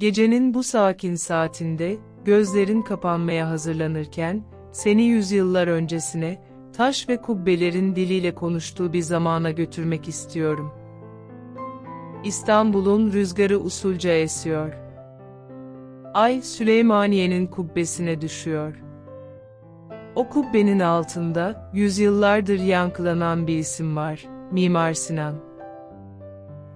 Gecenin bu sakin saatinde, gözlerin kapanmaya hazırlanırken, seni yüzyıllar öncesine, taş ve kubbelerin diliyle konuştuğu bir zamana götürmek istiyorum. İstanbul'un rüzgarı usulca esiyor. Ay Süleymaniye'nin kubbesine düşüyor. O kubbenin altında yüzyıllardır yankılanan bir isim var, Mimar Sinan.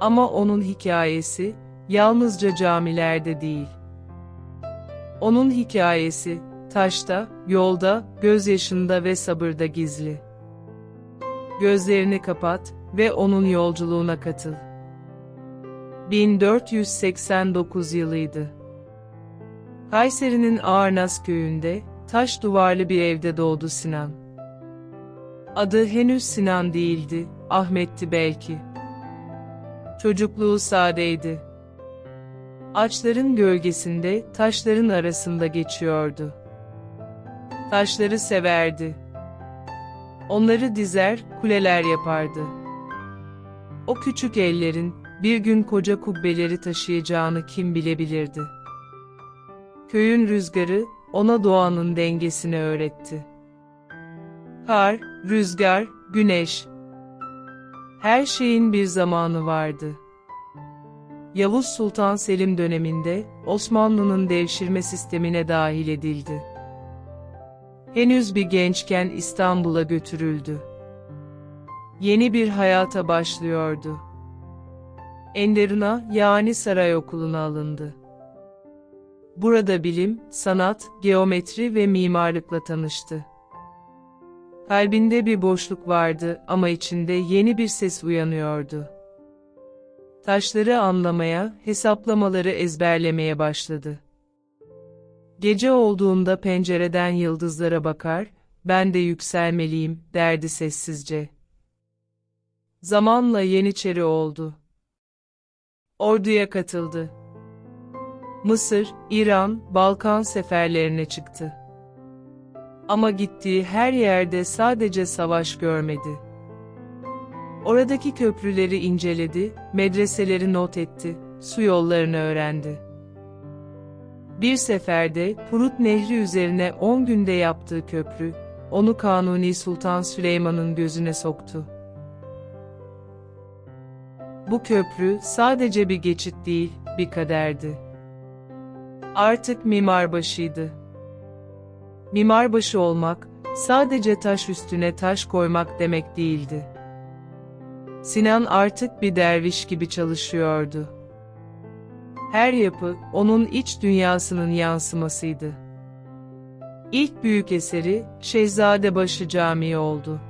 Ama onun hikayesi yalnızca camilerde değil. Onun hikayesi taşta, yolda, gözyaşında ve sabırda gizli. Gözlerini kapat ve onun yolculuğuna katıl. 1489 yılıydı. Kayseri'nin Ağarnas köyünde, taş duvarlı bir evde doğdu Sinan. Adı henüz Sinan değildi, Ahmet'ti belki. Çocukluğu sadeydi. Ağaçların gölgesinde, taşların arasında geçiyordu. Taşları severdi. Onları dizer, kuleler yapardı. O küçük ellerin, bir gün koca kubbeleri taşıyacağını kim bilebilirdi. Köyün rüzgarı, ona doğanın dengesini öğretti. Kar, rüzgar, güneş. Her şeyin bir zamanı vardı. Yavuz Sultan Selim döneminde Osmanlı'nın devşirme sistemine dahil edildi. Henüz bir gençken İstanbul'a götürüldü. Yeni bir hayata başlıyordu. Enderun'a yani saray okuluna alındı. Burada bilim, sanat, geometri ve mimarlıkla tanıştı. Kalbinde bir boşluk vardı ama içinde yeni bir ses uyanıyordu. Taşları anlamaya, hesaplamaları ezberlemeye başladı. Gece olduğunda pencereden yıldızlara bakar, ben de yükselmeliyim, derdi sessizce. Zamanla Yeniçeri oldu. Orduya katıldı. Mısır, İran, Balkan seferlerine çıktı. Ama gittiği her yerde sadece savaş görmedi. Oradaki köprüleri inceledi, medreseleri not etti, su yollarını öğrendi. Bir seferde Purut Nehri üzerine 10 günde yaptığı köprü, onu Kanuni Sultan Süleyman'ın gözüne soktu. Bu köprü sadece bir geçit değil, bir kaderdi. Artık mimarbaşıydı. Mimarbaşı olmak, sadece taş üstüne taş koymak demek değildi. Sinan artık bir derviş gibi çalışıyordu. Her yapı, onun iç dünyasının yansımasıydı. İlk büyük eseri, Şehzadebaşı Camii oldu.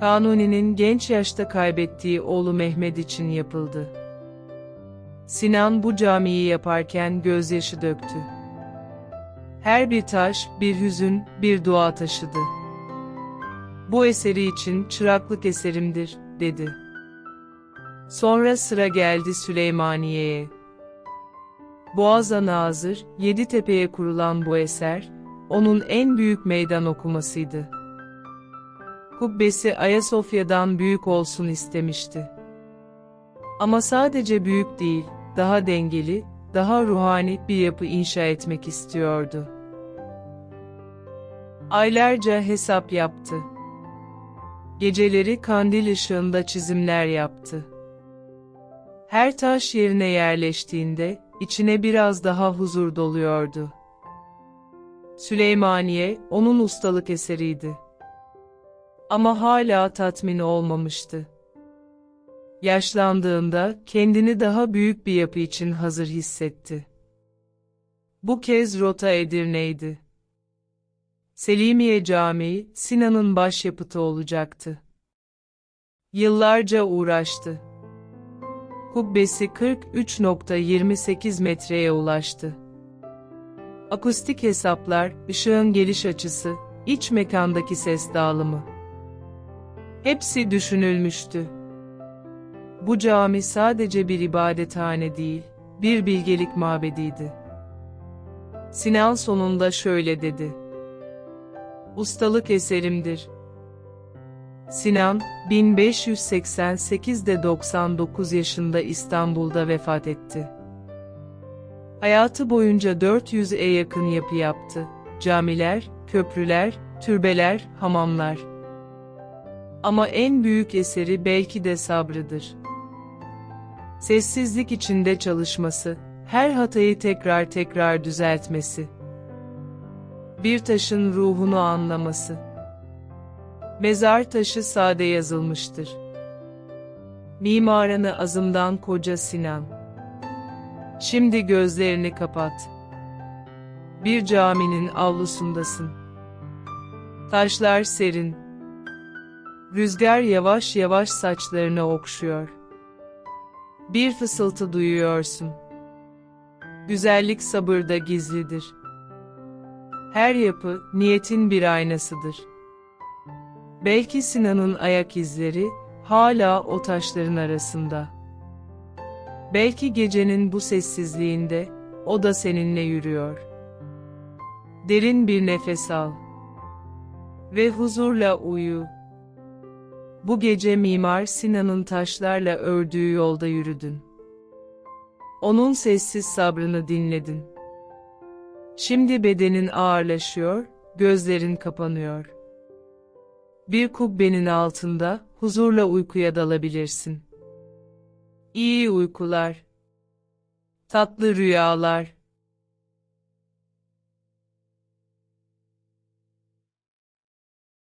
Kanuni'nin genç yaşta kaybettiği oğlu Mehmet için yapıldı. Sinan bu camiyi yaparken gözyaşı döktü. Her bir taş, bir hüzün, bir dua taşıdı. Bu eseri için çıraklık eserimdir, dedi. Sonra sıra geldi Süleymaniye'ye. Boğaz'a nazır, Yeditepe'ye kurulan bu eser, onun en büyük meydan okumasıydı. Kubbesi Ayasofya'dan büyük olsun istemişti. Ama sadece büyük değil, daha dengeli, daha ruhani bir yapı inşa etmek istiyordu. Aylarca hesap yaptı. Geceleri kandil ışığında çizimler yaptı. Her taş yerine yerleştiğinde, içine biraz daha huzur doluyordu. Süleymaniye, onun ustalık eseriydi. Ama hala tatmin olmamıştı. Yaşlandığında kendini daha büyük bir yapı için hazır hissetti. Bu kez rota Edirne'ydi. Selimiye Camii, Sinan'ın başyapıtı olacaktı. Yıllarca uğraştı. Kubbesi 43.28 metreye ulaştı. Akustik hesaplar, ışığın geliş açısı, iç mekandaki ses dağılımı. Hepsi düşünülmüştü. Bu cami sadece bir ibadethane değil, bir bilgelik mabediydi. Sinan sonunda şöyle dedi. Ustalık eserimdir. Sinan, 1588'de 99 yaşında İstanbul'da vefat etti. Hayatı boyunca 400'e yakın yapı yaptı. Camiler, köprüler, türbeler, hamamlar. Ama en büyük eseri belki de sabrıdır. Sessizlik içinde çalışması, her hatayı tekrar tekrar düzeltmesi. Bir taşın ruhunu anlaması. Mezar taşı sade yazılmıştır. Mimarını azımdan koca Sinan. Şimdi gözlerini kapat. Bir caminin avlusundasın. Taşlar serin. Rüzgar yavaş yavaş saçlarını okşuyor. Bir fısıltı duyuyorsun. Güzellik sabırda gizlidir. Her yapı, niyetin bir aynasıdır. Belki Sinan'ın ayak izleri, hala o taşların arasında. Belki gecenin bu sessizliğinde, o da seninle yürüyor. Derin bir nefes al. Ve huzurla uyu. Bu gece Mimar Sinan'ın taşlarla ördüğü yolda yürüdün. Onun sessiz sabrını dinledin. Şimdi bedenin ağırlaşıyor, gözlerin kapanıyor. Bir kubbenin altında huzurla uykuya dalabilirsin. İyi uykular. Tatlı rüyalar.